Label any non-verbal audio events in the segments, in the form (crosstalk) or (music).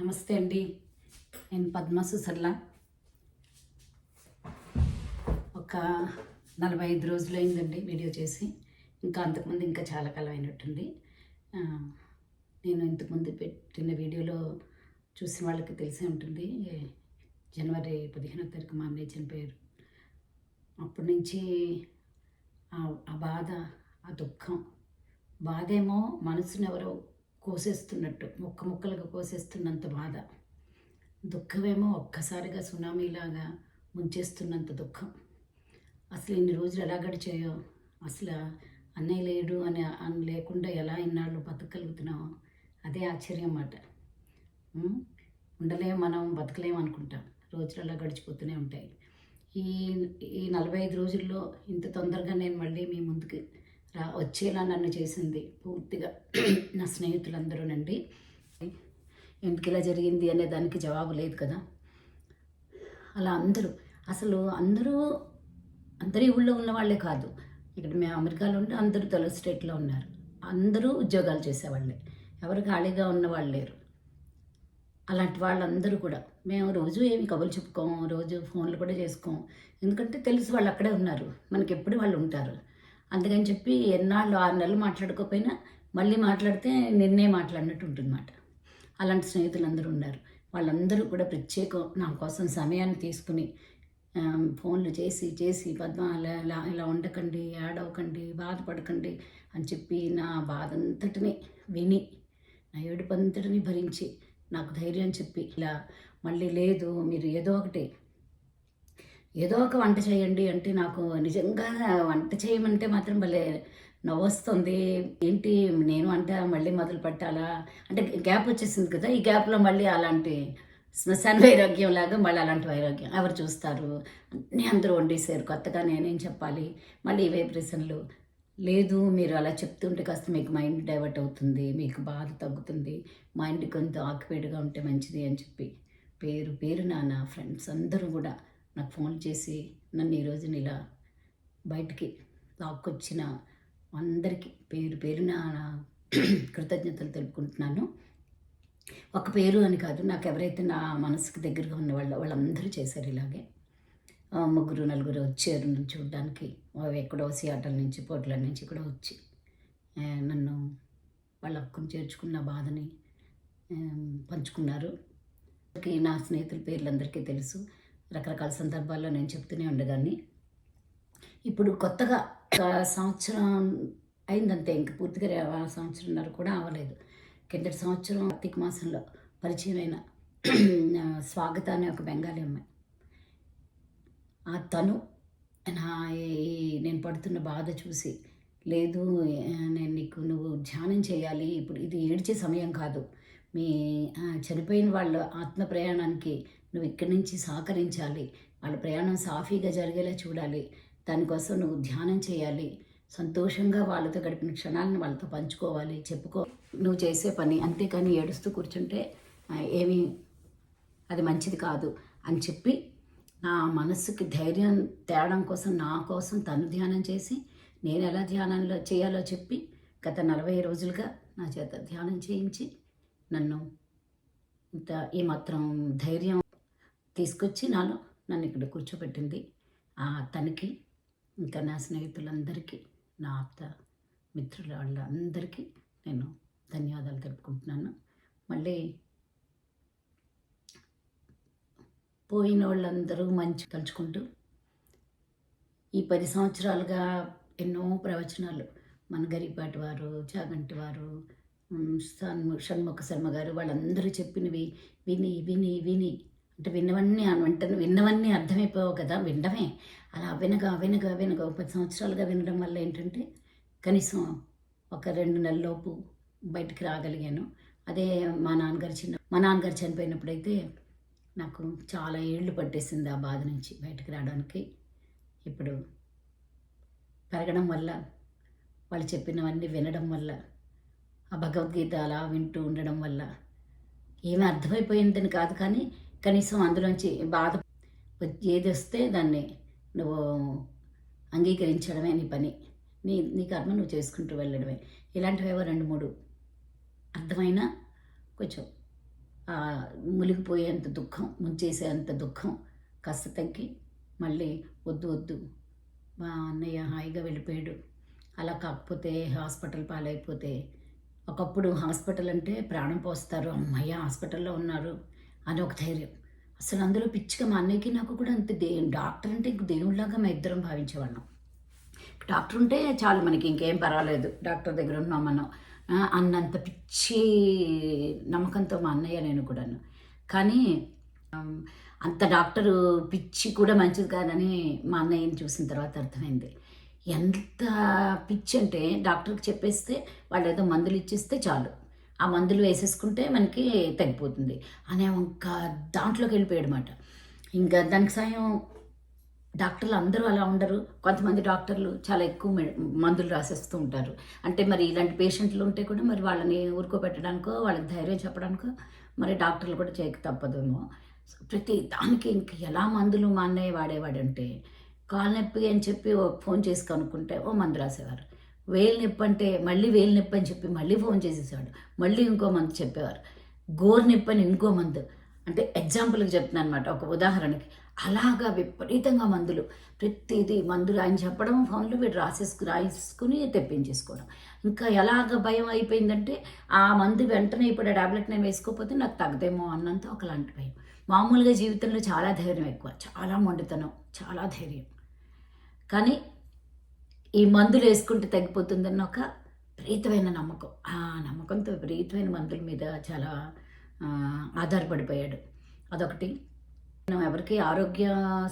నమస్తే అండి. నేను పద్మ సుసర్ల ఒక నలభై ఐదు రోజులు అయిందండి వీడియో చేసి. ఇంకా అంతకుముందు ఇంకా చాలా కాలం అయినట్టుంది. నేను ఇంతకుముందు పెట్టిన వీడియోలో చూసిన వాళ్ళకి తెలిసే ఉంటుంది. జనవరి పదిహేనో తారీఖు మా అమ్మాయి చనిపోయారు. అప్పటి నుంచి ఆ- ఆ బాధ ఆ దుఃఖం బాధేమో మనసును ఎవరో కోసేస్తున్నట్టు ముక్క ముక్కలుగా కోసేస్తున్నంత బాధ. దుఃఖమేమో ఒక్కసారిగా సునామీలాగా ముంచేస్తున్నంత దుఃఖం. అసలు ఇన్ని రోజులు ఎలా గడిచాయో అసలు అన్నయ్య లేడు అని అని లేకుండా ఎలా ఇన్నాళ్ళు బతకగలుగుతున్నామో అదే ఆశ్చర్యం అన్నమాట. ఉం? ఉండలేం మనం బతకలేం అనుకుంటాం. రోజులు అలా గడిచిపోతూనే ఉంటాయి. ఈ ఈ నలభై ఐదు రోజుల్లో ఇంత తొందరగా నేను మళ్ళీ మీ ముందుకు రా వచ్చేలా నన్ను చేసింది పూర్తిగా (clears throat) నా స్నేహితులందరూనండి. ఎందుకు ఇలా జరిగింది అనే దానికి జవాబు లేదు కదా. అలా అందరూ అసలు అందరూ అందరి ఊళ్ళో ఉన్న వాళ్ళే కాదు. ఇక్కడ మేము అమెరికాలో ఉంటే అందరూ తెలుగు స్టేట్లో ఉన్నారు. అందరూ ఉద్యోగాలు చేసేవాళ్ళే. ఎవరు ఖాళీగా ఉన్న వాళ్ళు లేరు. అలాంటి వాళ్ళందరూ కూడా మేము రోజు ఏమి కబుర్లు చెప్పుకోము రోజు ఫోన్లు కూడా చేసుకోము. ఎందుకంటే తెలుసు వాళ్ళు అక్కడే ఉన్నారు. మనకి ఎప్పుడు వాళ్ళు ఉంటారు. అందుకని చెప్పి ఎన్నాళ్ళు ఆరు నెలలు మాట్లాడుకోకపోయినా మళ్ళీ మాట్లాడితే నిన్నే మాట్లాడినట్టు ఉంటుందన్నమాట. అలాంటి స్నేహితులు అందరూ ఉన్నారు. వాళ్ళందరూ కూడా ప్రత్యేకం నా కోసం సమయాన్ని తీసుకుని ఫోన్లు చేసి చేసి పద్మ అలా ఇలా ఇలా ఉండకండి ఏడవకండి బాధపడకండి అని చెప్పి నా బాధ అంతటిని విని నా ఏడుపంతటిని భరించి నాకు ధైర్యం చెప్పి ఇలా మళ్ళీ లేదు మీరు ఏదో ఒకటి ఏదో ఒక వంట చేయండి అంటే నాకు నిజంగా వంట చేయమంటే మాత్రం భలే నవ్వొస్తుంది. ఏంటి నేను వంట మళ్ళీ మొదలు పెట్టాలా? అంటే గ్యాప్ వచ్చేసింది కదా ఈ గ్యాప్లో మళ్ళీ అలాంటి శ్మశాన వైరాగ్యం లాగా మళ్ళీ అలాంటి వైరాగ్యం ఎవరు చూస్తారు? అన్నీ అందరూ వండేసారు కొత్తగా నేనేం చెప్పాలి? మళ్ళీ ఇవే ప్రశ్నలు. లేదు మీరు అలా చెప్తుంటే కాస్త మీకు మైండ్ డైవర్ట్ అవుతుంది మీకు బాధ తగ్గుతుంది మైండ్ కొంత ఆక్యుపైడ్గా ఉంటే మంచిది అని చెప్పి పేరు పేరు నా నా ఫ్రెండ్స్ అందరూ కూడా నాకు ఫోన్ చేసి నన్ను ఈరోజు ఇలా బయటికి లాక్కొచ్చిన అందరికీ పేరు పేరు నా కృతజ్ఞతలు తెలుపుకుంటున్నాను. ఒక పేరు అని కాదు నాకు ఎవరైతే నా మనసుకు దగ్గరగా ఉన్న వాళ్ళు వాళ్ళందరూ చేశారు ఇలాగే. ముగ్గురు నలుగురు వచ్చారు నన్ను చూడడానికి. అవి ఎక్కడో సియాటల్ నుంచి పోట్ల నుంచి కూడా వచ్చి నన్ను వాళ్ళ అక్కను చేర్చుకున్న బాధని పంచుకున్నారు. నా స్నేహితుల పేర్లందరికీ తెలుసు. రకరకాల సందర్భాల్లో నేను చెప్తూనే ఉండేదాన్ని. ఇప్పుడు కొత్తగా సంవత్సరం అయిందంతే ఇంక పూర్తిగా రే- సంవత్సరంన్నర కూడా అవ్వలేదు. కిందటి సంవత్సరం కార్తీక మాసంలో పరిచయమైన స్వాగత అనే ఒక బెంగాలీ అమ్మాయి. ఆ తను నా ఈ నేను పడుతున్న బాధ చూసి లేదు నేను నీకు నువ్వు ధ్యానం చేయాలి. ఇప్పుడు ఇది ఏడ్చే సమయం కాదు. మీ చనిపోయిన వాళ్ళ ఆత్మ ప్రయాణానికి నువ్వు ఇక్కడి నుంచి సహకరించాలి. వాళ్ళ ప్రయాణం సాఫీగా జరిగేలా చూడాలి. దానికోసం నువ్వు ధ్యానం చేయాలి. సంతోషంగా వాళ్ళతో గడిపిన క్షణాలను వాళ్ళతో పంచుకోవాలి. చెప్పుకో. నువ్వు చేసే పని అంతేకాని ఏడుస్తూ కూర్చుంటే ఏమీ అది మంచిది కాదు అని చెప్పి నా మనసుకి ధైర్యం తేవడం కోసం నా కోసం తను ధ్యానం చేసి నేను ఎలా ధ్యానంలో చేయాలో చెప్పి గత నలభై రోజులుగా నా చేత ధ్యానం చేయించి నన్ను ఇంత ఈ మాత్రం ధైర్యం తీసుకొచ్చి నాలో నన్ను ఇక్కడ కూర్చోబెట్టింది. ఆ తనకి ఇంకా నా స్నేహితులందరికీ నా ఆప్త మిత్రుల వాళ్ళందరికీ నేను ధన్యవాదాలు తెలుపుకుంటున్నాను. మళ్ళీ పోయిన వాళ్ళందరూ మంచి తలుచుకుంటూ ఈ పది సంవత్సరాలుగా ఎన్నో ప్రవచనాలు మన గరిపాటి వారు చాగంటి వారు షణ్ముఖ శర్మ గారు వాళ్ళందరూ చెప్పినవి విని విని విని అంటే విన్నవన్నీ ఆ వెంటనే విన్నవన్నీ అర్థమైపోవు కదా వినడమే. అలా వినగా వినగా వినగా ఒక పది సంవత్సరాలుగా వినడం వల్ల ఏంటంటే కనీసం ఒక రెండు నెలలలోపు బయటికి రాగలిగాను. అదే మా నాన్నగారు చిన్న మా నాన్నగారు చనిపోయినప్పుడైతే నాకు చాలా ఏళ్ళు పట్టేసింది ఆ బాధ నుంచి బయటకు రావడానికి. ఇప్పుడు పెరగడం వల్ల వాళ్ళు చెప్పినవన్నీ వినడం వల్ల ఆ భగవద్గీత అలా వింటూ ఉండడం వల్ల ఏమీ అర్థమైపోయిందని కాదు కానీ కనీసం అందులోంచి బాధ ఏది వస్తే దాన్ని నువ్వు అంగీకరించడమే నీ పని. నీ నీ కర్మ నువ్వు చేసుకుంటూ వెళ్ళడమే. ఇలాంటివేవో రెండు మూడు అర్థమైనా కొంచెం మునిగిపోయేంత దుఃఖం ముంచేసేంత దుఃఖం కాస్త తగ్గి మళ్ళీ వద్దు వద్దు. మా అన్నయ్య హాయిగా వెళ్ళిపోయాడు. అలా కాకపోతే హాస్పిటల్ పాలైపోతే ఒకప్పుడు హాస్పిటల్ అంటే ప్రాణం పోస్తారు. అమ్మయ్య హాస్పిటల్లో ఉన్నారు. అని ఒక ధైర్యం. అసలు అందులో పిచ్చిగా మా అన్నయ్యకి నాకు కూడా అంత దే డాక్టర్ అంటే ఇంక దేవుడిలాగా మా ఇద్దరం భావించేవాళ్ళం. డాక్టర్ ఉంటే చాలు మనకి ఇంకేం పర్వాలేదు. డాక్టర్ దగ్గర ఉన్నాం మనం. అన్నంత పిచ్చి నమ్మకంతో మా అన్నయ్య నేను కూడాను. కానీ అంత డాక్టరు పిచ్చి కూడా మంచిది కాదని మా అన్నయ్యని చూసిన తర్వాత అర్థమైంది. ఎంత పిచ్చి అంటే డాక్టర్కి చెప్పేస్తే వాళ్ళు ఏదో మందులు ఇచ్చేస్తే చాలు. ఆ మందులు వేసేసుకుంటే మనకి తగ్గిపోతుంది. అనే ఇంకా దాంట్లోకి వెళ్ళిపోయాడు అనమాట ఇంకా దానికి సాయం డాక్టర్లు అందరూ అలా ఉండరు. కొంతమంది డాక్టర్లు చాలా ఎక్కువ మె- మందులు రాసేస్తూ ఉంటారు. అంటే మరి ఇలాంటి పేషెంట్లు ఉంటే కూడా మరి వాళ్ళని ఊరుకోబెట్టడానికో వాళ్ళకి ధైర్యం చెప్పడానికో మరి డాక్టర్లు కూడా చేయక తప్పదేమో. ప్రతి దానికి ఇంక ఎలా మందులు మా అన్నయ్య వాడేవాడంటే కాలు నొప్పి అని చెప్పి ఓ ఫోన్ చేసి కనుక్కుంటే ఓ మందు రాసేవారు. వేలు నొప్పి అంటే మళ్ళీ వేలు నొప్పి అని చెప్పి మళ్ళీ ఫోన్ చేసేసాడు మళ్ళీ ఇంకో మందు చెప్పేవారు. గోరు నొప్పి అని ఇంకో మందు అంటే ఎగ్జాంపుల్కి చెప్తున్నాను అనమాట ఒక ఉదాహరణకి. అలాగా విపరీతంగా మందులు. ప్రతిదీ మందులు ఆయన చెప్పడం ఫోన్లు వీడు రాసేసుకు రాసేసుకుని తెప్పించేసుకోవడం. ఇంకా ఎలాగ భయం అయిపోయిందంటే ఆ మందు వెంటనే ఇప్పుడు ఆ టాబ్లెట్ నేను వేసుకోకపోతే నాకు తగ్గదేమో అన్నంత ఒకలాంటి భయం. మామూలుగా జీవితంలో చాలా ధైర్యం ఎక్కువ. చాలా మొండితనం చాలా ధైర్యం. కానీ ఈ మందులు వేసుకుంటే తగ్గిపోతుందన్న ఒక విపరీతమైన నమ్మకం. ఆ నమ్మకంతో విపరీతమైన మందుల మీద చాలా ఆధారపడిపోయాడు. అదొకటి. నేను ఎవరికి ఆరోగ్య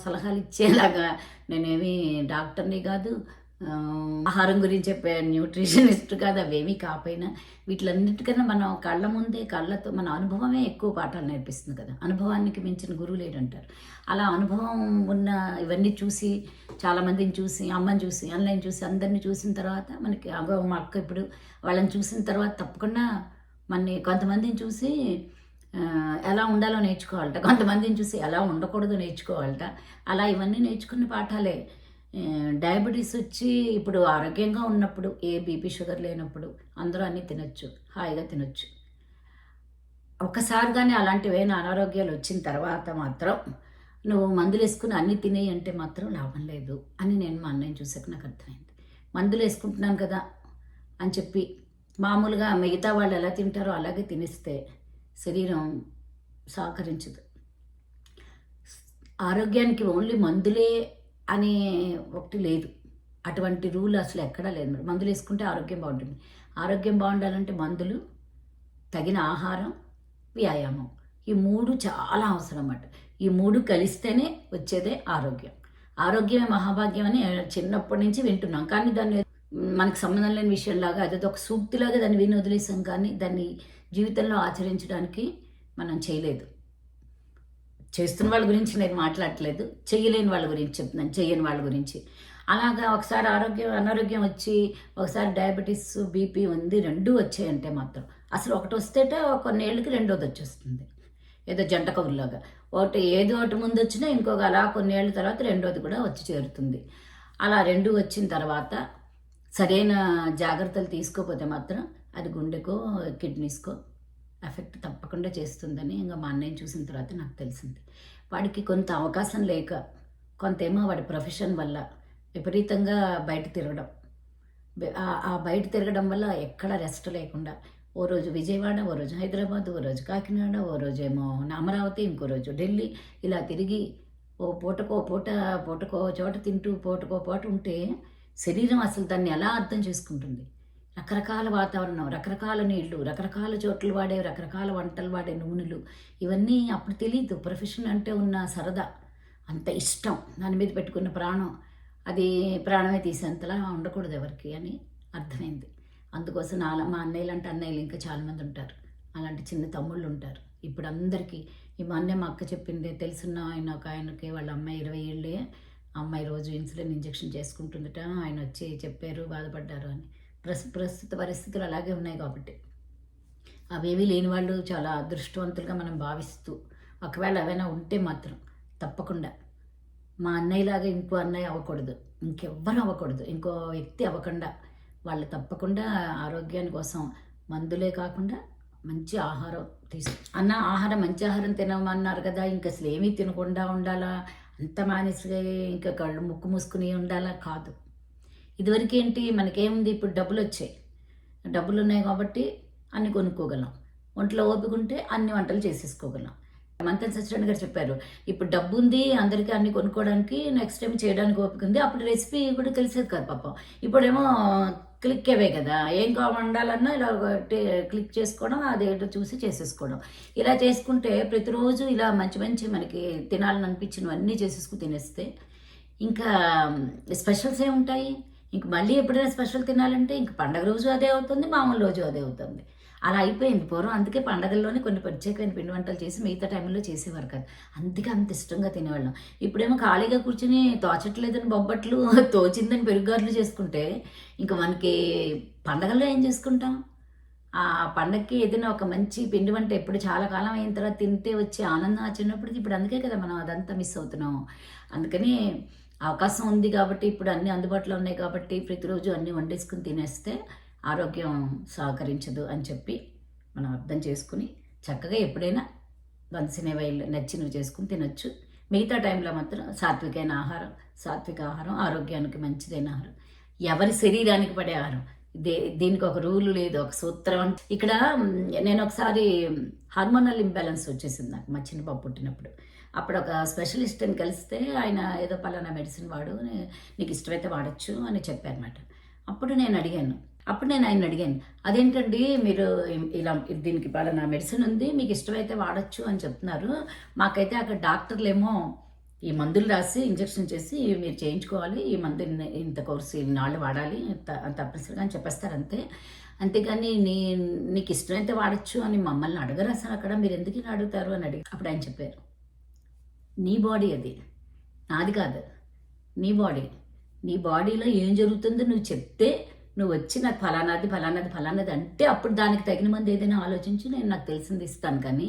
సలహాలు ఇచ్చేలాగా నేనేమి డాక్టర్ని కాదు ఆహారం గురించి చెప్పే న్యూట్రిషనిస్ట్ కాదు అవేమీ కాకపోయినా వీటిలన్నిటికన్నా మనం కళ్ళ ముందే కళ్ళతో మన అనుభవమే ఎక్కువ పాఠాలు నేర్పిస్తుంది కదా. అనుభవానికి మించిన గురువు లేడంటారు. అలా అనుభవం ఉన్న ఇవన్నీ చూసి చాలామందిని చూసి అమ్మని చూసి అన్నయ్యని చూసి అందరిని చూసిన తర్వాత మనకి అగో మా అక్క ఇప్పుడు వాళ్ళని చూసిన తర్వాత తప్పకుండా మన కొంతమందిని చూసి ఎలా ఉండాలో నేర్చుకోవాలట. కొంతమందిని చూసి ఎలా ఉండకూడదు నేర్చుకోవాలట. అలా ఇవన్నీ నేర్చుకున్న పాఠాలే. డయాబెటీస్ వచ్చి ఇప్పుడు ఆరోగ్యంగా ఉన్నప్పుడు ఏ బీపీ షుగర్ లేనప్పుడు అందరూ అన్నీ తినొచ్చు హాయిగా తినొచ్చు. ఒక్కసారి కానీ అలాంటివేనా అనారోగ్యాలు వచ్చిన తర్వాత మాత్రం నువ్వు మందులు వేసుకుని అన్నీ తినేయి అంటే మాత్రం లాభం లేదు అని నేను మా అన్నయ్యని చూసాక నాకు అర్థమైంది. మందులు వేసుకుంటున్నాను కదా అని చెప్పి మామూలుగా మిగతా వాళ్ళు ఎలా తింటారో అలాగే తినేస్తే శరీరం సహకరించదు. ఆరోగ్యానికి ఓన్లీ మందులే అనే ఒకటి లేదు. అటువంటి రూల్ అసలు ఎక్కడా లేదు మరి మందులు వేసుకుంటే ఆరోగ్యం బాగుంటుంది. ఆరోగ్యం బాగుండాలంటే మందులు తగిన ఆహారం వ్యాయామం. ఈ మూడు చాలా అవసరం అన్నమాట. ఈ మూడు కలిస్తేనే వచ్చేదే ఆరోగ్యం. ఆరోగ్యమే మహాభాగ్యం అని చిన్నప్పటి నుంచి వింటున్నాం. కానీ దాన్ని మనకు సంబంధం లేని విషయంలాగా అదే ఒక సూక్తిలాగా దాన్ని విని వదిలేసాం. కానీ దాన్ని జీవితంలో ఆచరించడానికి మనం చేయలేదు. చేస్తున్న వాళ్ళ గురించి నేను మాట్లాడట్లేదు. చేయలేని వాళ్ళ గురించి చెప్తున్నాను. చేయని వాళ్ళ గురించి. అలాగా ఒకసారి ఆరోగ్యం అనారోగ్యం వచ్చి ఒకసారి డయాబెటీస్ బీపీ ఉంది. రెండు వచ్చాయంటే మాత్రం. అసలు ఒకటి వస్తేట కొన్నేళ్ళకి రెండోది వచ్చేస్తుంది. ఏదో జంట కవుల్లాగా. ఒకటి ఏదో ఒకటి ముందు వచ్చినా ఇంకొక అలా కొన్నేళ్ళ తర్వాత రెండోది కూడా వచ్చి చేరుతుంది. అలా రెండు వచ్చిన తర్వాత సరైన జాగ్రత్తలు తీసుకోకపోతే మాత్రం అది గుండెకో కిడ్నీస్కో ఎఫెక్ట్ తప్పకుండా చేస్తుందని ఇంకా మా అన్నయ్యని చూసిన తర్వాత నాకు తెలిసింది. వాడికి కొంత అవకాశం లేక కొంతేమో వాడి ప్రొఫెషన్ వల్ల విపరీతంగా బయట తిరగడం. ఆ- ఆ బయట తిరగడం వల్ల ఎక్కడ రెస్ట్ లేకుండా ఓ రోజు విజయవాడ ఓ రోజు హైదరాబాద్ ఓ రోజు కాకినాడ ఓ రోజు ఏమో అమరావతి ఇంకో రోజు ఢిల్లీ ఇలా తిరిగి ఓ పూటకో పూట పూటకో చోట తింటూ పూటకో పూట ఉంటే శరీరం అసలు దాన్ని ఎలా అర్థం చేసుకుంటుంది? రకరకాల వాతావరణం రకరకాల నీళ్ళు రకరకాల చోట్ల వాడే రకరకాల వంటలు వాడే నూనెలు ఇవన్నీ అప్పుడు తెలియదు ప్రొఫెషన్ అంటే ఉన్న సరదా. అంత ఇష్టం. దాని మీద పెట్టుకున్న ప్రాణం. అది ప్రాణమే తీసేంతలా ఉండకూడదు ఎవరికి అని అర్థమైంది. అందుకోసం నా మా అన్నయ్యలు అంటే అన్నయ్యలు ఇంకా చాలామంది ఉంటారు. అలాంటి చిన్న తమ్ముళ్ళు ఉంటారు. ఇప్పుడు అందరికీ ఈ మా అన్నయ్య మా అక్క చెప్పింది తెలుసున్న ఆయన ఒక ఆయనకి వాళ్ళ అమ్మాయి ఇరవై ఏళ్ళే. అమ్మాయి రోజు ఇన్సులిన్ ఇంజెక్షన్ చేసుకుంటుందట. ఆయన వచ్చి చెప్పారు బాధపడ్డారు అని. ప్రస్తుత పరిస్థితులు అలాగే ఉన్నాయి కాబట్టి. అవేవి లేని వాళ్ళు చాలా అదృష్టవంతులుగా మనం భావిస్తూ ఒకవేళ ఏమైనా ఉంటే మాత్రం తప్పకుండా. మా అన్నయ్యలాగా ఇంకో అన్నయ్య అవ్వకూడదు. ఇంకెవ్వరూ అవ్వకూడదు. ఇంకో వ్యక్తి అవ్వకుండా. వాళ్ళు తప్పకుండా ఆరోగ్యాని కోసం మందులే కాకుండా మంచి ఆహారం తీసు అన్న ఆహారం మంచి ఆహారం తినమన్నారు కదా ఇంకా అసలు ఏమీ తినకుండా ఉండాలా? అంత మానేసి ఇంకా కళ్ళు ముక్కు మూసుకుని ఉండాలా? కాదు. ఇదివరకు ఏంటి మనకేముంది? ఇప్పుడు డబ్బులు వచ్చాయి డబ్బులు ఉన్నాయి కాబట్టి అన్ని కొనుక్కోగలం. ఒంట్లో ఓపిక ఉంటే అన్ని వంటలు చేసేసుకోగలం. మంతన్ సత్యనారాయణ గారు చెప్పారు ఇప్పుడు డబ్బు ఉంది అందరికీ అన్ని కొనుక్కోవడానికి నెక్స్ట్ టైం చేయడానికి ఓపిక ఉంది. అప్పుడు రెసిపీ కూడా తెలిసేది కాదు పాపం. ఇప్పుడేమో క్లిక్ అవే కదా. ఏం కావాలి వండాలన్నా ఇలా ఒకటి క్లిక్ చేసుకోవడం అదేంటో చూసి చేసేసుకోవడం. ఇలా చేసుకుంటే ప్రతిరోజు ఇలా మంచి మంచి మనకి తినాలని అనిపించినవన్నీ చేసేసుకుని తినేస్తే ఇంకా స్పెషల్స్ ఏ ఉంటాయి ఇంక మళ్ళీ ఎప్పుడైనా స్పెషల్ తినాలంటే ఇంక పండగ రోజు అదే అవుతుంది మామూలు రోజు అదే అవుతుంది. అలా అయిపోయింది పూర్వం. అందుకే పండగల్లోనే కొన్ని ప్రత్యేకమైన పిండి వంటలు చేసి మిగతా టైంలో చేసేవారు కాదు. అందుకే అంత ఇష్టంగా తినేవాళ్ళం. ఇప్పుడేమో ఖాళీగా కూర్చుని తోచట్లేదని బొబ్బట్లు (laughs) తోచిందని పెరుగుగారులు చేసుకుంటే ఇంకా మనకి పండగల్లో ఏం చేసుకుంటాం? ఆ పండగకి ఏదైనా ఒక మంచి పిండి వంట ఎప్పుడు చాలా కాలం అయిన తర్వాత తింటే వచ్చే ఆనందం వచ్చినప్పటికి ఇప్పుడు అందుకే కదా మనం అదంతా మిస్ అవుతున్నాం. అందుకని అవకాశం ఉంది కాబట్టి ఇప్పుడు అన్నీ అందుబాటులో ఉన్నాయి కాబట్టి ప్రతిరోజు అన్నీ వండేసుకుని తినేస్తే ఆరోగ్యం సహకరించదు అని చెప్పి మనం అర్థం చేసుకుని చక్కగా ఎప్పుడైనా వంచినవి నచ్చినవి చేసుకుని తినొచ్చు. మిగతా టైంలో మాత్రం సాత్వికైన ఆహారం సాత్విక ఆహారం ఆరోగ్యానికి మంచిదైన ఆహారం. ఎవరి శరీరానికి పడే ఆహారం. దే దీనికి ఒక రూలు లేదు ఒక సూత్రం ఇక్కడ నేను ఒకసారి హార్మోనల్ ఇంబ్యాలెన్స్ వచ్చేసింది నాకు మా చిన్న పుట్టినప్పుడు. అప్పుడు ఒక స్పెషలిస్ట్ని కలిస్తే ఆయన ఏదో పలానా మెడిసిన్ వాడు నీకు ఇష్టమైతే వాడచ్చు అని చెప్పారన్నమాట. అప్పుడు నేను అడిగాను. అప్పుడు నేను ఆయన అడిగాను. అదేంటండి మీరు ఇలా దీనికి పలానా మెడిసిన్ ఉంది మీకు ఇష్టమైతే వాడచ్చు అని చెప్తున్నారు. మాకైతే అక్కడ డాక్టర్లేమో ఈ మందులు రాసి ఇంజెక్షన్ చేసి మీరు చేయించుకోవాలి. ఈ మందు ఇంత కోర్సు ఇన్నాళ్ళు వాడాలి. త- తప్పనిసరిగా అని చెప్పేస్తారు అంతే అంతేగాని నీ నీకు ఇష్టమైతే వాడచ్చు అని మమ్మల్ని అడగరు సార్ అక్కడ? మీరు ఎందుకు ఇలా అడుగుతారు అని అడిగి అప్పుడు ఆయన చెప్పారు. నీ బాడీ అది. నాది కాదు. నీ బాడీ. నీ బాడీలో ఏం జరుగుతుందో నువ్వు చెప్తే నువ్వు వచ్చి నాకు ఫలానాది ఫలానాది ఫలానాది అంటే అప్పుడు దానికి తగిన మంది ఏదైనా ఆలోచించి నేను నాకు తెలిసింది ఇస్తాను కానీ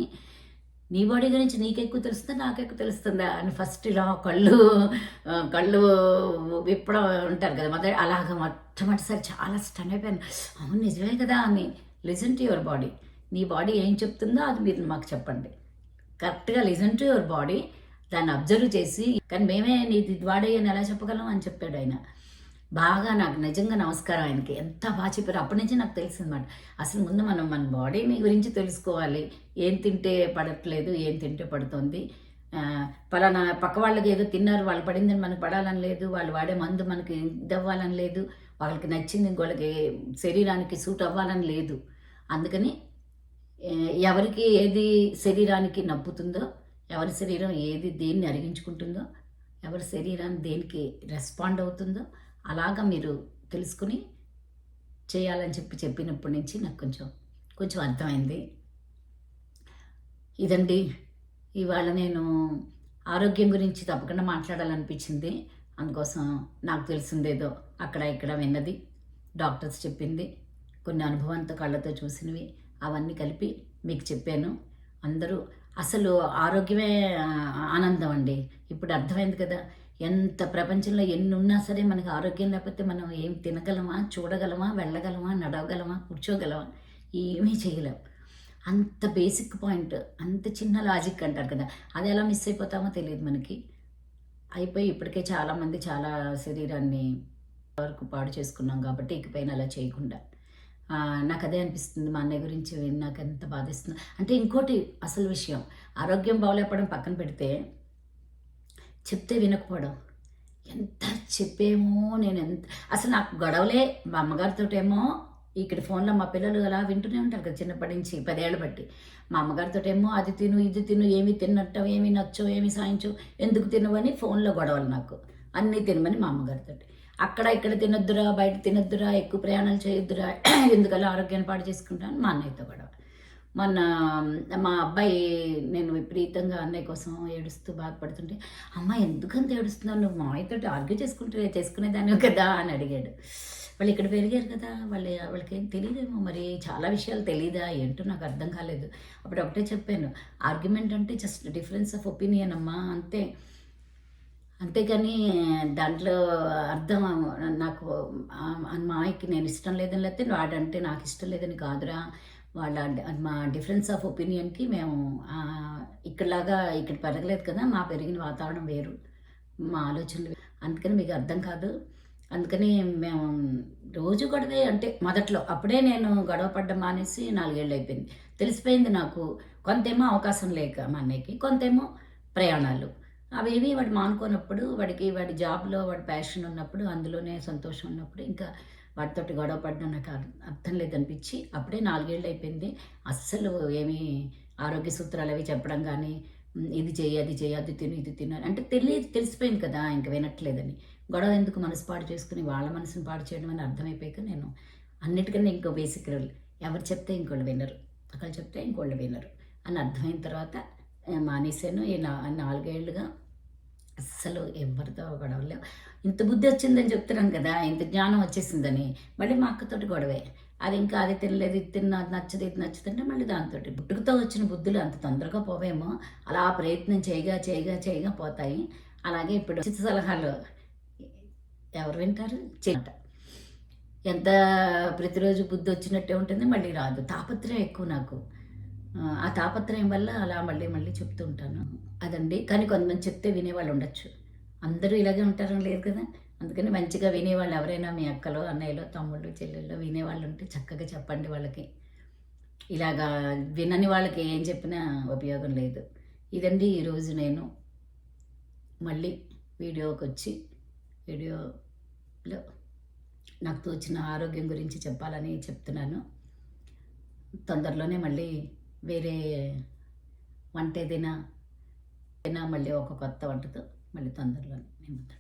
నీ బాడీ గురించి నీకెక్కువ తెలుస్తుందా నాకెక్కువ తెలుస్తుందా అని ఫస్ట్ ఇలా కళ్ళు కళ్ళు విప్పడం ఉంటారు కదా మొదటి అలాగ మొట్టమొదటిసారి చాలా స్టన్ అయిపోయాను. అవును నిజమే కదా అని లిజన్ టు యువర్ బాడీ. నీ బాడీ ఏం చెప్తుందో అది మీరు మాకు చెప్పండి. కరెక్ట్గా లిజన్ టు యువర్ బాడీ. దాన్ని అబ్జర్వ్ చేసి కానీ మేమే నీది వాడే ఎలా చెప్పగలం? అని చెప్పాడు ఆయన. బాగా నాకు నిజంగా నమస్కారం ఆయనకి. ఎంత బాగా చెప్పారు అప్పటి నుంచి నాకు తెలిసిందన్నమాట. అసలు ముందు మనం మన బాడీని గురించి తెలుసుకోవాలి. ఏం తింటే పడట్లేదు ఏం తింటే పడుతుంది. పలానా పక్క వాళ్ళకి ఏదో తిన్నారు వాళ్ళు పడిందని మనకు పడాలని లేదు. వాళ్ళు వాడే మందు మనకి ఇది లేదు. వాళ్ళకి నచ్చింది ఇంకోళ్ళకి శరీరానికి సూట్ అవ్వాలని లేదు. అందుకని ఎవరికి ఏది శరీరానికి నప్పుతుందో ఎవరి శరీరం ఏది దేన్ని అరిగించుకుంటుందో ఎవరి శరీరాన్ని దేనికి రెస్పాండ్ అవుతుందో అలాగా మీరు తెలుసుకుని చేయాలని చెప్పి చెప్పినప్పటి నుంచి నాకు కొంచెం కొంచెం అర్థమైంది. ఇదండి. ఇవాళ నేను ఆరోగ్యం గురించి తప్పకుండా మాట్లాడాలనిపించింది. అందుకోసం నాకు తెలిసిందేదో అక్కడ ఇక్కడ విన్నది. డాక్టర్స్ చెప్పింది. కొన్ని అనుభవంతో కళ్ళతో చూసినవి. అవన్నీ కలిపి మీకు చెప్పాను. అందరూ అసలు ఆరోగ్యమే ఆనందం అండి. ఇప్పుడు అర్థమైంది కదా. ఎంత ప్రపంచంలో ఎన్ని ఉన్నా సరే మనకి ఆరోగ్యం లేకపోతే మనం ఏం తినగలమా చూడగలమా వెళ్ళగలమా నడవగలమా కూర్చోగలమా? ఏమీ చేయలేం. అంత బేసిక్ పాయింట్ అంత చిన్న లాజిక్ అంటారు కదా. అది ఎలా మిస్ అయిపోతామో తెలియదు మనకి. అయిపోయి ఇప్పటికే చాలామంది చాలా శరీరాన్ని వరకు పాడు చేసుకున్నాం కాబట్టి ఇకపైన అలా చేయకుండా. నాకు అదే అనిపిస్తుంది మా అన్నయ్య గురించి నాకు ఎంత బాధిస్తుంది. అంటే ఇంకోటి అసలు విషయం ఆరోగ్యం బాగలేకపోవడం పక్కన పెడితే చెప్తే వినకపోవడం. ఎంత చెప్పేమో నేను ఎంత అసలు నాకు గొడవలే మా అమ్మగారితో ఏమో ఇక్కడ ఫోన్లో మా పిల్లలు అలా వింటూనే ఉంటారు కదా చిన్నప్పటి నుంచి పదేళ్ళు బట్టి. మా అమ్మగారితో ఏమో అది తిను ఇది తిను ఏమి తిన్నట్టం ఏమి నచ్చో ఏమి సాయించో ఎందుకు తినవని ఫోన్లో గొడవలు నాకు. అన్నీ తినమని మా అమ్మగారితో అక్కడ ఇక్కడ తినొద్దురా బయట తినొద్దురా ఎక్కువ ప్రయాణాలు చేయొద్దురా (clears throat) ఎందుకలా ఆరోగ్యాన్ని పాడు చేసుకుంటాను మా అన్నయ్యతో గొడవ. మొన్న మా అబ్బాయి నేను విపరీతంగా అన్నయ్య కోసం ఏడుస్తూ బాధపడుతుంటే అమ్మ ఎందుకంత ఏడుస్తున్నావు? నువ్వు మాయతో ఆర్గ్యూ చేసుకుంటే చేసుకునేదాన్ని కదా? అని అడిగాడు. వాళ్ళు ఇక్కడ పెరిగారు కదా వాళ్ళు వాళ్ళకి ఏం తెలియదేమో మరి చాలా విషయాలు తెలియదా ఏంటో నాకు అర్థం కాలేదు. అప్పుడు ఒకటే చెప్పాను ఆర్గ్యుమెంట్ అంటే జస్ట్ డిఫరెన్స్ ఆఫ్ ఒపీనియన్ అమ్మా అంతే. అంతేగాని దాంట్లో అర్థం నాకు మా ఆయనకి నేను ఇష్టం లేదని లేకపోతే వాడంటే నాకు ఇష్టం లేదని కాదురా. వాళ్ళ మా డిఫరెన్స్ ఆఫ్ ఒపీనియన్కి మేము ఇక్కడలాగా ఇక్కడ పెరగలేదు కదా మా పెరిగిన వాతావరణం వేరు. మా ఆలోచనలు అందుకని మీకు అర్థం కాదు. అందుకని మేము రోజు గొడవే అంటే మొదట్లో అప్పుడే నేను గొడవ పడ్డం మానేసి నాలుగేళ్ళు అయిపోయింది. తెలిసిపోయింది నాకు. కొంతేమో అవకాశం లేక మా అన్నయ్యకి కొంతేమో ప్రయాణాలు. అవేవి వాడు మానుకోనప్పుడు వాడికి వాడి జాబ్లో వాడి ప్యాషన్ ఉన్నప్పుడు అందులోనే సంతోషం ఉన్నప్పుడు ఇంకా వాటితోటి గొడవ పడడం నాకు అర్థం లేదనిపించి అప్పుడే నాలుగేళ్ళు అయిపోయింది. అస్సలు ఏమీ ఆరోగ్య సూత్రాలు అవి చెప్పడం కానీ ఇది చేయి అది చేయి అది తిను ఇది తిను అంటే తెలియదు తెలిసిపోయింది కదా ఇంక వినట్లేదని. గొడవ ఎందుకు మనసు పాడు చేసుకుని వాళ్ళ మనసును పాడు చేయడం అని అర్థమైపోయాక నేను అన్నిటికన్నా ఇంకో బేసిక్ రూల్ ఎవరు చెప్తే ఇంకోళ్ళు వినరు ఒకళ్ళు చెప్తే ఇంకోళ్ళు వినరు అని అర్థమైన తర్వాత మానేశాను. ఈ నా నాలుగేళ్ళుగా అస్సలు ఎవరితో గొడవలేవు ఇంత బుద్ధి వచ్చిందని చెప్తున్నాను కదా ఇంత జ్ఞానం వచ్చేసిందని. మళ్ళీ మా అక్కతోటి గొడవే. అది ఇంకా అది తినలేదు ఇది తిన్నా అది నచ్చదు ఇది నచ్చదంటే మళ్ళీ దాంతో పుట్టుకతో వచ్చిన బుద్ధులు అంత తొందరగా పోవేమో అలా ప్రయత్నం చేయగా చేయగా చేయగా పోతాయి. అలాగే ఇప్పుడు ఉచిత సలహాలు. ఎవరు వింటారు? చిన్నట ఎంత ప్రతిరోజు బుద్ధి వచ్చినట్టే ఉంటుంది మళ్ళీ రాదు. తాపత్రయం ఎక్కువ నాకు. ఆ, తాపత్రయం వల్ల అలా మళ్ళీ మళ్ళీ చెప్తూ ఉంటాను. అదండి. కానీ కొంతమంది చెప్తే వినేవాళ్ళు ఉండొచ్చు. అందరూ ఇలాగే ఉంటారని లేదు కదా? అందుకని మంచిగా వినేవాళ్ళు ఎవరైనా మీ అక్కలో అన్నయ్యలో తమ్ముళ్ళు చెల్లెళ్ళు వినేవాళ్ళు ఉంటే చక్కగా చెప్పండి వాళ్ళకి. ఇలాగా వినని వాళ్ళకి ఏం చెప్పినా ఉపయోగం లేదు. ఇదండి ఈరోజు నేను మళ్ళీ వీడియోకి వచ్చి వీడియోలో నాకు తోచిన ఆరోగ్యం గురించి చెప్పాలని చెప్తున్నాను. తొందరలోనే మళ్ళీ వేరే వంట ఏదైనా మళ్ళీ ఒక కొత్త వంటతో మళ్ళీ తొందరలోనే నేను